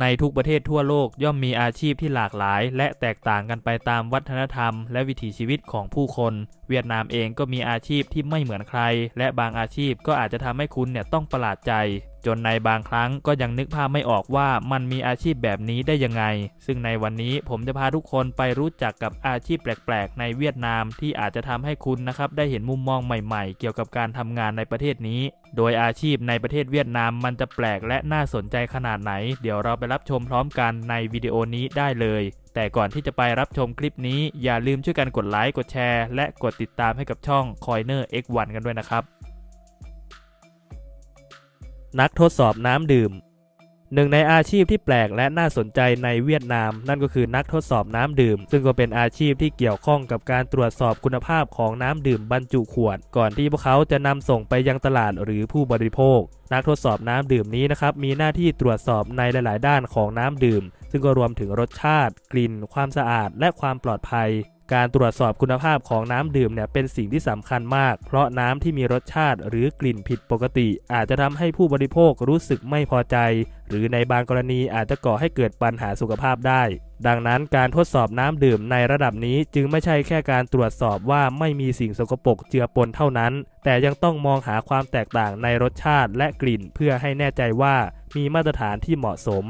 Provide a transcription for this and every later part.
ในทุกประเทศทั่วโลกย่อมมีอาชีพที่หลากหลาย และแตกต่างกันไปตามวัฒนธรรม และวิถีชีวิตของผู้คน เวียดนามเองก็มีอาชีพที่ไม่เหมือนใคร และบางอาชีพก็อาจจะทำให้คุณเนี่ยต้องประหลาดใจ จนในบางครั้งก็ยังนึกภาพไม่ออกว่ามันมีอาชีพแบบนี้ได้ยังไง ซึ่งในวันนี้ผมจะพาทุกคนไปรู้จักกับอาชีพแปลกๆ ในเวียดนามที่อาจจะทำให้คุณนะครับได้เห็นมุมมองใหม่ ๆ เกี่ยวกับการทำงานในประเทศนี้ โดยอาชีพในประเทศเวียดนามมันจะแปลกและน่าสนใจขนาดไหน เดี๋ยวเราไปรับชมพร้อมกันในวิดีโอนี้ได้เลย แต่ก่อนที่จะไปรับชมคลิปนี้อย่าลืมช่วยกันกดไลค์กดแชร์ และกดติดตามให้กับช่อง Coiner X1 กันด้วยนะครับ นักทดสอบน้ำดื่ม หนึ่งในอาชีพที่แปลกและน่าสนใจในเวียดนาม นั่นก็คือนักทดสอบน้ำดื่ม ซึ่งก็เป็นอาชีพที่เกี่ยวข้องกับการตรวจสอบคุณภาพของน้ำดื่มบรรจุขวด ก่อนที่พวกเขาจะนำส่งไปยังตลาดหรือผู้บริโภค นักทดสอบน้ำดื่มนี้นะครับมีหน้าที่ตรวจสอบในหลาย ๆ ด้านของน้ำดื่ม ซึ่งก็รวมถึงรสชาติ กลิ่น ความสะอาด และความปลอดภัย การตรวจสอบคุณภาพของน้ำดื่มเนี่ยเป็นสิ่งที่สำคัญมาก เพราะน้ำที่มีรสชาติหรือกลิ่นผิดปกติ อาจจะทำให้ผู้บริโภครู้สึกไม่พอใจ หรือในบางกรณีอาจจะก่อให้เกิดปัญหาสุขภาพได้ ดังนั้นการทดสอบน้ำดื่มในระดับนี้จึงไม่ใช่แค่การตรวจสอบว่าไม่มีสิ่งสกปรกเจือปนเท่านั้น แต่ยังต้องมองหาความแตกต่างในรสชาติและกลิ่น เพื่อให้แน่ใจว่ามีมาตรฐานที่เหมาะสม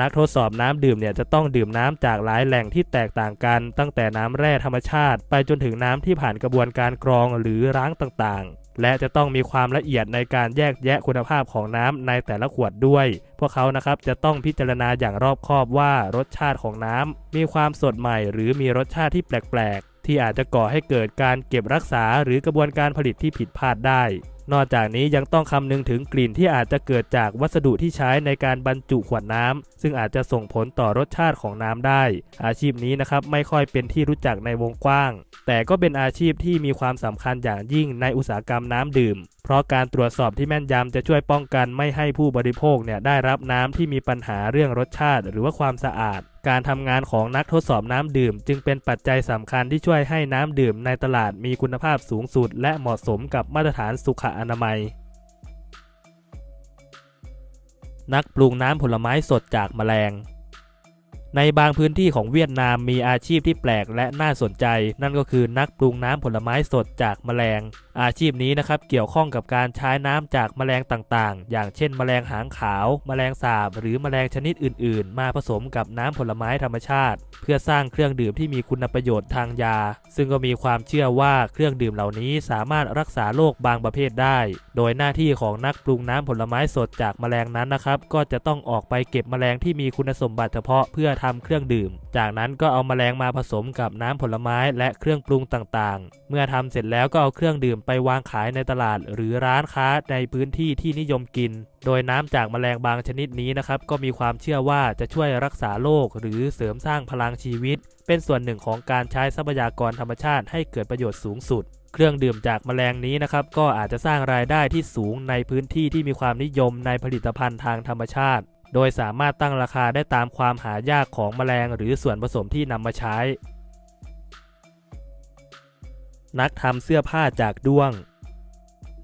นักทดสอบน้ำดื่มเนี่ยจะต้องดื่มน้ำจากหลายแหล่งที่แตกต่างกัน ตั้งแต่น้ำแร่ธรรมชาติ ไปจนถึงน้ำที่ผ่านกระบวนการกรองหรือล้างต่างๆ และจะต้องมีความละเอียดในการแยกแยะคุณภาพของน้ำในแต่ละขวดด้วย พวกเขานะครับจะต้องพิจารณาอย่างรอบคอบว่ารสชาติของน้ำมีความสดใหม่ หรือมีรสชาติที่แปลกๆ ที่อาจจะก่อให้เกิดการเก็บรักษาหรือกระบวนการผลิตที่ผิดพลาดได้ นอกจากนี้ยังต้องคำนึงถึงกลิ่นที่อาจจะเกิดจากวัสดุที่ใช้ในการบรรจุขวดน้ำซึ่งอาจจะส่งผลต่อรสชาติของน้ำได้ อาชีพนี้นะครับไม่ค่อยเป็นที่รู้จักในวงกว้าง แต่ก็เป็นอาชีพที่มีความสำคัญอย่างยิ่งในอุตสาหกรรมน้ำดื่ม เพราะการตรวจสอบที่แม่นยำจะช่วยป้องกันไม่ให้ผู้บริโภคเนี่ยได้รับน้ำที่มีปัญหาเรื่องรสชาติ หรือว่าความสะอาด การทำงานของนักทดสอบน้ำดื่ม จึงเป็นปัจจัยสำคัญที่ช่วยให้น้ำดื่มในตลาดมีคุณภาพสูงสุด และเหมาะสมกับมาตรฐานสุขอนามัย นักปรุงน้ำผลไม้สดจากแมลง ในบางพื้นที่ของเวียดนามมีอาชีพที่แปลกและน่าสนใจ นั่นก็คือนักปรุงน้ำผลไม้สดจากแมลง อาชีพนี้นะครับเกี่ยวข้องกับการใช้น้ำจากแมลงต่างๆ อย่างเช่น แมลงหางขาว แมลงสาบ หรือแมลงชนิดอื่น ๆ มาผสมกับน้ำผลไม้ธรรมชาติ เพื่อสร้างเครื่องดื่มที่มีคุณประโยชน์ทางยา ซึ่งก็มีความเชื่อว่าเครื่องดื่มเหล่านี้สามารถรักษาโรคบางประเภทได้ โดยหน้าที่ของนักปรุงน้ำผลไม้สดจากแมลงนั้นนะครับก็จะต้องออกไปเก็บแมลงที่มีคุณสมบัติเฉพาะเพื่อททำเครื่องดื่ม จากนั้นก็เอาแมลงมาผสมกับน้ำผลไม้และเครื่องปรุงต่างๆ เมื่อทำเสร็จแล้วก็เอาเครื่องดื่มไปวางขายในตลาด หรือร้านค้าในพื้นที่ที่นิยมกิน โดยน้ำจากแมลงบางชนิดนี้นะครับก็มีความเชื่อว่าจะช่วยรักษาโรคหรือเสริมสร้างพลังชีวิต เป็นส่วนหนึ่งของการใช้ทรัพยากรธรรมชาติให้เกิดประโยชน์สูงสุดเครื่องดื่มจากแมลงนี้นะครับก็อาจจะสร้างรายได้ที่สูงในพื้นที่ที่มีความนิยมในผลิตภัณฑ์ทางธรรมชาติ โดยสามารถตั้งราคาได้ตามความหายากของแมลงหรือส่วนผสมที่นำมาใช้ นักทำเสื้อผ้าจากด้วง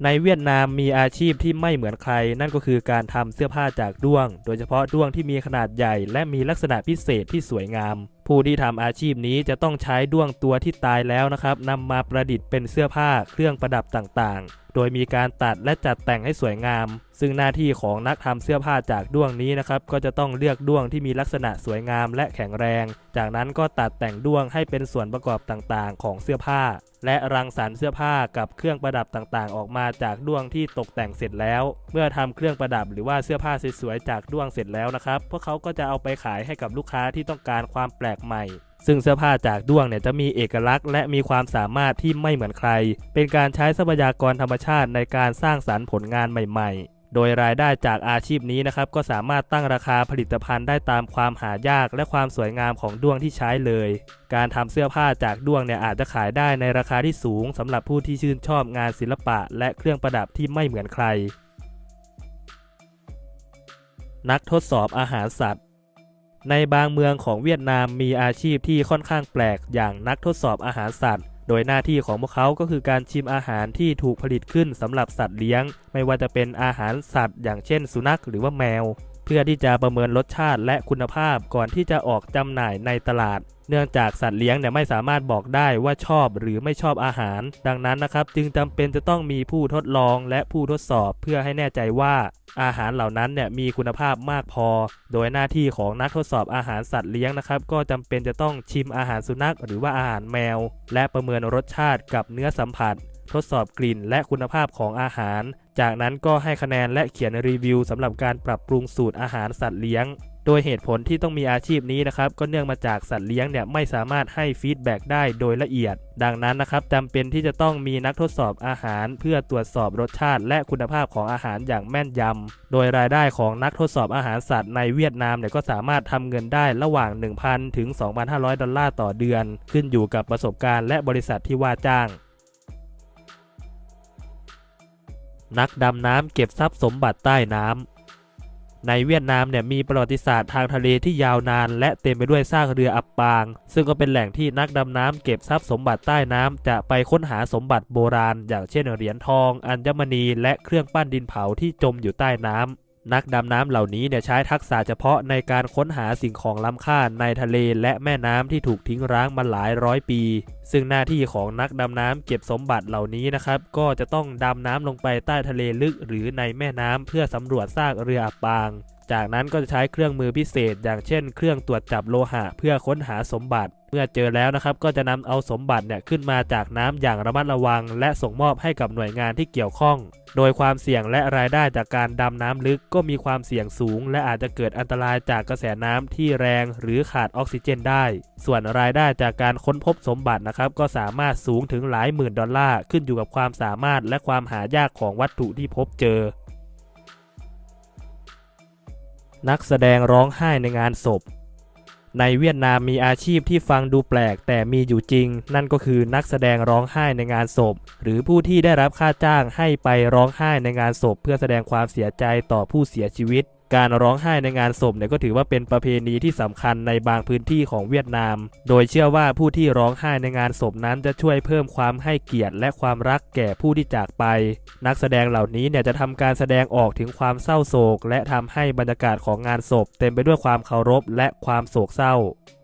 ในเวียดนามมีอาชีพที่ไม่เหมือนใคร นั่นก็คือการทำเสื้อผ้าจากด้วง โดยเฉพาะด้วงที่มีขนาดใหญ่ และมีลักษณะพิเศษที่สวยงาม ผู้ที่ทำอาชีพนี้จะต้องใช้ด้วงตัวที่ตายแล้วนะครับนำมาประดิษฐ์เป็นเสื้อผ้าเครื่องประดับต่างๆ โดยมีการตัดและจัดแต่งให้สวยงาม ซึ่งหน้าที่ของนักทำเสื้อผ้าจากด้วงนี้นะครับก็จะต้องเลือกด้วงที่มีลักษณะสวยงามและแข็งแรง จากนั้นก็ตัดแต่งด้วงให้เป็นส่วนประกอบต่างๆ ของเสื้อผ้า และรังสรรค์เสื้อผ้ากับเครื่องประดับต่างๆ ออกมาจากด้วงที่ตกแต่งเสร็จแล้ว เมื่อทำเครื่องประดับหรือว่าเสื้อผ้าสวยๆจากด้วงเสร็จแล้วนะครับ พวกเขาก็จะเอาไปขายให้กับลูกค้าที่ต้องการความแปลกใหม่ ซึ่งเสื้อผ้าจากด้วงเนี่ยจะมีเอกลักษณ์ และมีความสามารถที่ไม่เหมือนใคร เป็นการใช้ทรัพยากรธรรมชาติในการสร้างสรรค์ผลงานใหม่ ๆ โดยรายได้จากอาชีพนี้นะครับก็สามารถตั้งราคาผลิตภัณฑ์ได้ตามความหายากและความสวยงามของด้วงที่ใช้เลย การทำเสื้อผ้าจากด้วงเนี่ยอาจจะขายได้ในราคาที่สูงสำหรับผู้ที่ชื่นชอบงานศิลปะ และเครื่องประดับที่ไม่เหมือนใคร นักทดสอบอาหารสัตว์ ในบางเมืองของเวียดนามมีอาชีพที่ค่อนข้างแปลกอย่างนักทดสอบอาหารสัตว์ ดยหน้าที่ของพวกเขาก็คือการชิมอาหารที่ถูกผลิตขึ้นสำหรับสัตว์เลี้ยง ไม่ว่าจะเป็นอาหารสัตว์ อย่างเช่น สุนัขหรือว่าแมว พื่อพื่อที่จะประเมินรสชาติและคุณภาพก่อนที่จะออกจำหน่ายในตลาด เนื่องจากสัตว์เลี้ยงเนี่ยไม่สามารถบอกได้ว่าชอบหรือไม่ชอบอาหาร ดังนั้นนะครับ จึงจำเป็นจะต้องมีผู้ทดลองและผู้ทดสอบเพื่อให้แน่ใจว่าอาหารเหล่านั้นเนี่ยมีคุณภาพมากพอ โดยหน้าที่ของนักทดสอบอาหารสัตว์เลี้ยงนะครับ ก็จำเป็นจะต้องชิมอาหารสุนัขหรือว่าอาหารแมว และประเมินรสชาติกับเนื้อสัมผัส ทดสอบกลิ่นและคุณภาพของอาหาร จากนั้นก็ให้คะแนนและเขียนรีวิวสำหรับการปรับปรุงสูตรอาหารสัตว์เลี้ยง โดยเหตุผลที่ต้องมีอาชีพนี้นะครับ ก็เนื่องมาจากสัตว์เลี้ยงเนี่ยไม่สามารถให้ฟีดแบ็กได้โดยละเอียด ดังนั้นนะครับจำเป็นที่จะต้องมีนักทดสอบอาหาร เพื่อตรวจสอบรสชาติ และคุณภาพของอาหารอย่างแม่นยำ โดยรายได้ของนักทดสอบอาหารสัตว์ในเวียดนามเนี่ยก็สามารถทำเงินได้ระหว่าง 1,000 ถึง 2,500 ดอลลาร์ต่อเดือน ขึ้นอยู่กับประสบการณ์และบริษัทที่ว่าจ้าง นักดำน้ำเก็บทรัพย์สมบัติใต้น้ำในเวียดนามเนี่ยมีประวัติศาสตร์ทางทะเลที่ยาวนาน และเต็มไปด้วยซากเรืออับปาง ซึ่งก็เป็นแหล่งที่นักดำน้ำเก็บทรัพย์สมบัติใต้น้ำจะไปค้นหาสมบัติโบราณ อย่างเช่นเหรียญทอง อัญมณี และเครื่องปั้นดินเผาที่จมอยู่ใต้น้ำ นักดำน้ำเหล่านี้เนี่ยใช้ทักษะเฉพาะในการค้นหาสิ่งของล้ำค่าในทะเลและแม่น้ำที่ถูกทิ้งร้างมาหลายร้อยปี ซึ่งหน้าที่ของนักดำน้ำเก็บสมบัติเหล่านี้นะครับ ก็จะต้องดำน้ำลงไปใต้ทะเลลึกหรือในแม่น้ำเพื่อสำรวจซากเรืออับปางจากนั้นก็จะใช้เครื่องมือพิเศษ อย่างเช่น เครื่องตรวจจับโลหะ เพื่อค้นหาสมบัติ เมื่อเจอแล้วนะครับ ก็จะนำเอาสมบัติเนี่ยขึ้นมาจากน้ำอย่างระมัดระวัง และส่งมอบให้กับหน่วยงานที่เกี่ยวข้อง โดยความเสี่ยงและรายได้จากการดำน้ำลึกก็มีความเสี่ยงสูง และอาจจะเกิดอันตรายจากกระแสน้ำที่แรง หรือขาดออกซิเจนได้ ส่วนรายได้จากการค้นพบสมบัตินะครับ ก็สามารถสูงถึงหลายหมื่นดอลลาร์ขึ้นอยู่กับความสามารถและความหายากของวัตถุที่พบเจอ นักแสดงร้องไห้ในงานศพ ในเวียดนามมีอาชีพที่ฟังดูแปลกแต่มีอยู่จริง นั่นก็คือนักแสดงร้องไห้ในงานศพ หรือผู้ที่ได้รับค่าจ้างให้ไปร้องไห้ในงานศพ เพื่อแสดงความเสียใจต่อผู้เสียชีวิต การร้องไห้ในงานศพเนี่ยก็ถือว่าเป็นประเพณีที่สำคัญในบางพื้นที่ของเวียดนาม โดยเชื่อว่าผู้ที่ร้องไห้ในงานศพนั้นจะช่วยเพิ่มความให้เกียรติและความรักแก่ผู้ที่จากไป นักแสดงเหล่านี้เนี่ยจะทำการแสดงออกถึงความเศร้าโศก และทำให้บรรยากาศของงานศพ เต็มไปด้วยความเคารพและความโศกเศร้า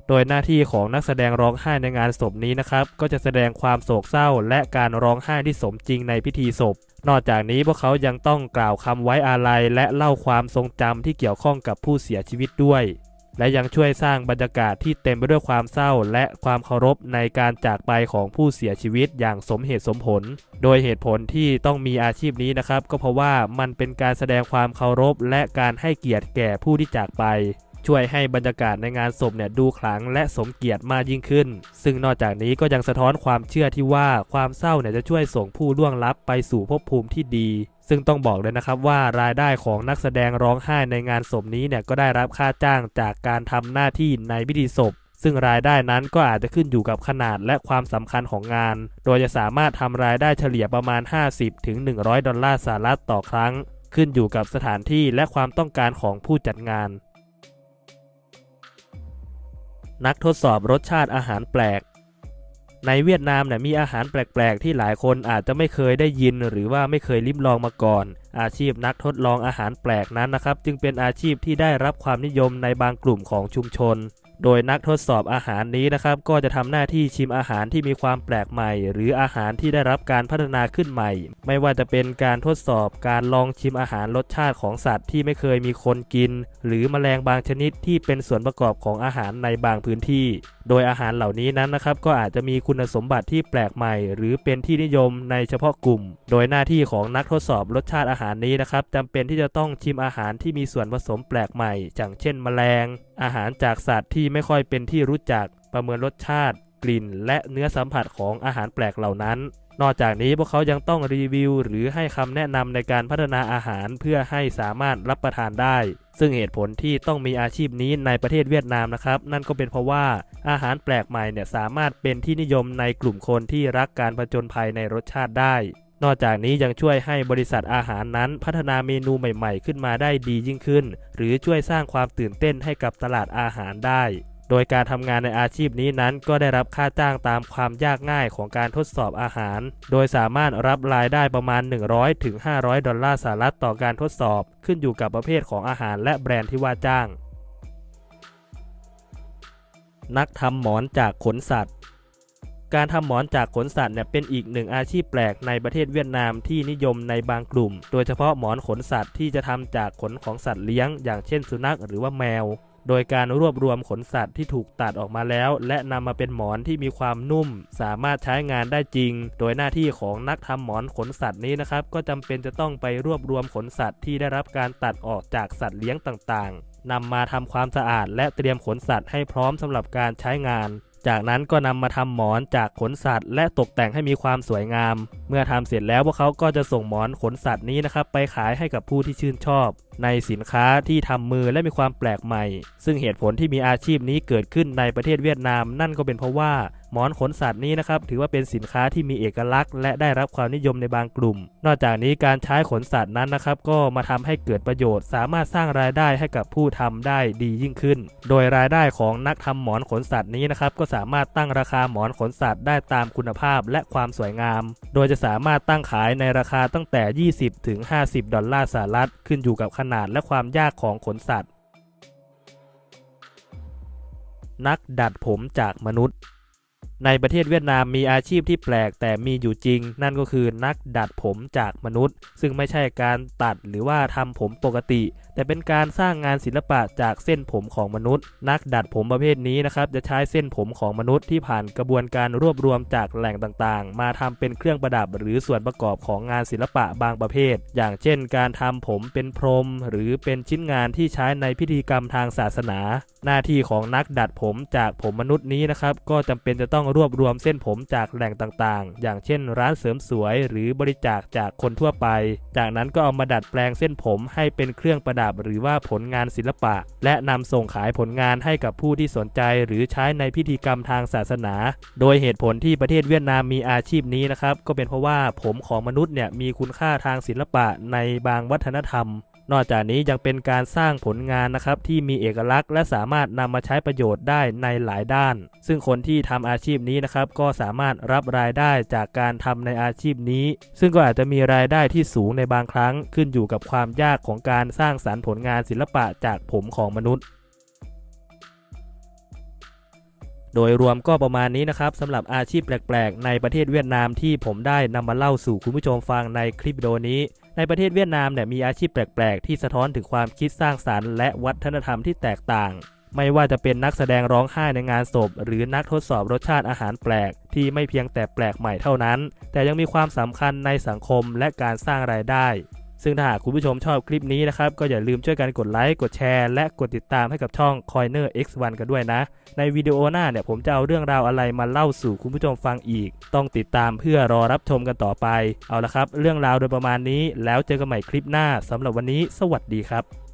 โดยหน้าที่ของนักแสดงร้องไห้ในงานศพนี้นะครับ ก็จะแสดงความโศกเศร้าและการร้องไห้ที่สมจริงในพิธีศพ นอกจากนี้พวกเขายังต้องกล่าวคำไว้อาลัยและเล่าความทรงจำที่เกี่ยวข้องกับผู้เสียชีวิตด้วย และยังช่วยสร้างบรรยากาศที่เต็มไปด้วยความเศร้าและความเคารพในการจากไปของผู้เสียชีวิตอย่างสมเหตุสมผล โดยเหตุผลที่ต้องมีอาชีพนี้นะครับ ก็เพราะว่ามันเป็นการแสดงความเคารพและการให้เกียรติแก่ผู้ที่จากไป ช่วยให้บรรยากาศในงานศพเนี่ยดูขลังและสมเกียรติมากยิ่งขึ้น ซึ่งนอกจากนี้ก็ยังสะท้อนความเชื่อที่ว่าความเศร้าเนี่ยจะช่วยส่งผู้ล่วงลับไปสู่ภพภูมิที่ดี ซึ่งต้องบอกเลยนะครับว่ารายได้ของนักแสดงร้องไห้ในงานศพนี้เนี่ยก็ได้รับค่าจ้างจากการทำหน้าที่ในพิธีศพซึ่งรายได้นั้นก็อาจจะขึ้นอยู่กับขนาดและความสำคัญของงาน โดยจะสามารถทำรายได้เฉลี่ยประมาณ 50ถึง100ดอลลาร์สหรัฐต่อครั้ง ขึ้นอยู่กับสถานที่และความต้องการของผู้จัดงาน นักทดสอบรสชาติอาหารแปลก ในเวียดนามเนี่ยมีอาหารแปลกๆ ที่หลายคนอาจจะไม่เคยได้ยินหรือว่าไม่เคยลิ้มลองมาก่อน อาชีพนักทดลองอาหารแปลกนั้นนะครับ จึงเป็นอาชีพที่ได้รับความนิยมในบางกลุ่มของชุมชน โดยนักทดสอบอาหารนี้นะครับ ก็จะทำหน้าที่ชิมอาหารที่มีความแปลกใหม่ หรืออาหารที่ได้รับการพัฒนาขึ้นใหม่ ไม่ว่าจะเป็นการทดสอบการลองชิมอาหารรสชาติของสัตว์ที่ไม่เคยมีคนกิน หรือแมลงบางชนิดที่เป็นส่วนประกอบของอาหารในบางพื้นที่ โดยอาหารเหล่านี้นั้นนะครับ ก็อาจจะมีคุณสมบัติที่แปลกใหม่ หรือเป็นที่นิยมในเฉพาะกลุ่ม โดยหน้าที่ของนักทดสอบรสชาติอาหารนี้นะครับจำเป็นที่จะต้องชิมอาหารที่มีส่วนผสมแปลกใหม่อย่างเช่น แมลง อาหารจากสัตว์ที่ไม่ค่อยเป็นที่รู้จักประเมินรสชาติ กลิ่น และเนื้อสัมผัสของอาหารแปลกเหล่านั้น นอกจากนี้พวกเขายังต้องรีวิว หรือให้คำแนะนำในการพัฒนาอาหารเพื่อให้สามารถรับประทานได้ ซึ่งเหตุผลที่ต้องมีอาชีพนี้ในประเทศเวียดนามนะครับ นั่นก็เป็นเพราะว่าอาหารแปลกใหม่เนี่ยสามารถเป็นที่นิยมในกลุ่มคนที่รักการผจญภัยในรสชาติได้ นอกจากนี้ยังช่วยให้บริษัทอาหารนั้นพัฒนาเมนูใหม่ๆ ขึ้นมาได้ดียิ่งขึ้น หรือช่วยสร้างความตื่นเต้นให้กับตลาดอาหารได้ โดยการทำงานในอาชีพนี้นั้นก็ได้รับค่าจ้างตามความยากง่ายของการทดสอบอาหาร โดยสามารถรับรายได้ประมาณ 100ถึงดอลลาร์สหรัฐต่อการทดสอบ ขึ้นอยู่กับประเภทของอาหารและแบรนด์ที่ว่าจ้าง นักทำหมอนจากขนสัตว์ การทำหมอนจากขนสัตว์เนี่ยเป็นอีกหนึ่งอาชีพแปลกในประเทศเวียดนามที่นิยมในบางกลุ่ม โดยเฉพาะหมอนขนสัตว์ที่จะทำจากขนของสัตว์เลี้ยง อย่างเช่นสุนัขหรือว่าแมว โดยการรวบรวมขนสัตว์ที่ถูกตัดออกมาแล้ว และนำมาเป็นหมอนที่มีความนุ่ม สามารถใช้งานได้จริง โดยหน้าที่ของนักทำหมอนขนสัตว์นี้นะครับก็จำเป็นจะต้องไปรวบรวมขนสัตว์ที่ได้รับการตัดออกจากสัตว์เลี้ยงต่างๆนำมาทำความสะอาดและเตรียมขนสัตว์ให้พร้อมสำหรับการใช้งาน จากนั้นก็นำมาทำหมอนจากขนสัตว์ และตกแต่งให้มีความสวยงาม เมื่อทำเสร็จแล้วพวกเขาก็จะส่งหมอนขนสัตว์นี้นะครับไปขายให้กับผู้ที่ชื่นชอบ ในสินค้าที่ทำมือและมีความแปลกใหม่ ซึ่งเหตุผลที่มีอาชีพนี้เกิดขึ้นในประเทศเวียดนาม นั่นก็เป็นเพราะว่าหมอนขนสัตว์นี้นะครับถือว่าเป็นสินค้าที่มีเอกลักษณ์ และได้รับความนิยมในบางกลุ่ม นอกจากนี้การใช้ขนสัตว์นั้นนะครับก็มาทำให้เกิดประโยชน์ สามารถสร้างรายได้ให้กับผู้ทำได้ดียิ่งขึ้น โดยรายได้ของนักทำหมอนขนสัตว์นี้นะครับก็สามารถตั้งราคาหมอนขนสัตว์ได้ตามคุณภาพและความสวยงาม โดยจะสามารถตั้งขายในราคาตั้งแต่ 20 ถึง 50 ดอลลาร์สหรัฐขึ้นอยู่กับขนาดและความยากของขนสัตว์ นักดัดผมจากมนุษย์ ในประเทศเวียดนามมีอาชีพที่แปลกแต่มีอยู่จริง นั่นก็คือนักดัดผมจากมนุษย์ ซึ่งไม่ใช่การตัดหรือว่าทำผมปกติ แต่เป็นการสร้างงานศิลปะจากเส้นผมของมนุษย์ นักดัดผมประเภทนี้นะครับจะใช้เส้นผมของมนุษย์ที่ผ่านกระบวนการรวบรวมจากแหล่งต่างๆ มาทำเป็นเครื่องประดับหรือส่วนประกอบของงานศิลปะบางประเภท อย่างเช่น การทำผมเป็นพรม หรือเป็นชิ้นงานที่ใช้ในพิธีกรรมทางศาสนา หน้าที่ของนักดัดผมจากผมมนุษย์นี้นะครับก็จำเป็นจะต้องรวบรวมเส้นผมจากแหล่งต่างๆ อย่างเช่นร้านเสริมสวย หรือบริจาคจากคนทั่วไป จากนั้นก็เอามาดัดแปลงเส้นผมให้เป็นเครื่องประดับหรือว่าผลงานศิลปะ และนำส่งขายผลงานให้กับผู้ที่สนใจ หรือใช้ในพิธีกรรมทางศาสนา โดยเหตุผลที่ประเทศเวียดนามมีอาชีพนี้นะครับก็เป็นเพราะว่าผมของมนุษย์เนี่ยมีคุณค่าทางศิลปะในบางวัฒนธรรม นอกจากนี้ยังเป็นการสร้างผลงานนะครับที่มีเอกลักษณ์ และสามารถนำมาใช้ประโยชน์ได้ในหลายด้าน ซึ่งคนที่ทำอาชีพนี้นะครับก็สามารถรับรายได้จากการทำในอาชีพนี้ ซึ่งก็อาจจะมีรายได้ที่สูงในบางครั้ง ขึ้นอยู่กับความยากของการสร้างสรรค์ผลงานศิลปะจากผมของมนุษย์โดยรวมก็ประมาณนี้นะครับสำหรับอาชีพแปลก ๆ ในประเทศเวียดนามที่ผมได้นำมาเล่าสู่คุณผู้ชมฟังในคลิปวิดีโอนี้ ในประเทศเวียดนามเนี่ยมีอาชีพแปลก ๆ ที่สะท้อนถึงความคิดสร้างสรรค์และวัฒนธรรมที่แตกต่าง ไม่ว่าจะเป็นนักแสดงร้องไห้ในงานศพ หรือนักทดสอบรสชาติอาหารแปลก ที่ไม่เพียงแต่แปลกใหม่เท่านั้น แต่ยังมีความสำคัญในสังคมและการสร้างรายได้ ซึ่งถ้าหากคุณผู้ชมชอบคลิปนี้นะครับ ก็อย่าลืมช่วยกันกดไลค์ กดแชร์ และกดติดตามให้กับช่อง Coiner X1 กันด้วยนะ ในวิดีโอหน้าเนี่ยผมจะเอาเรื่องราวอะไรมาเล่าสู่คุณผู้ชมฟังอีก ต้องติดตามเพื่อรอรับชมกันต่อไป เอาละครับ เรื่องราวโดยประมาณนี้ แล้วเจอกันใหม่คลิปหน้าสำหรับวันนี้ สวัสดีครับ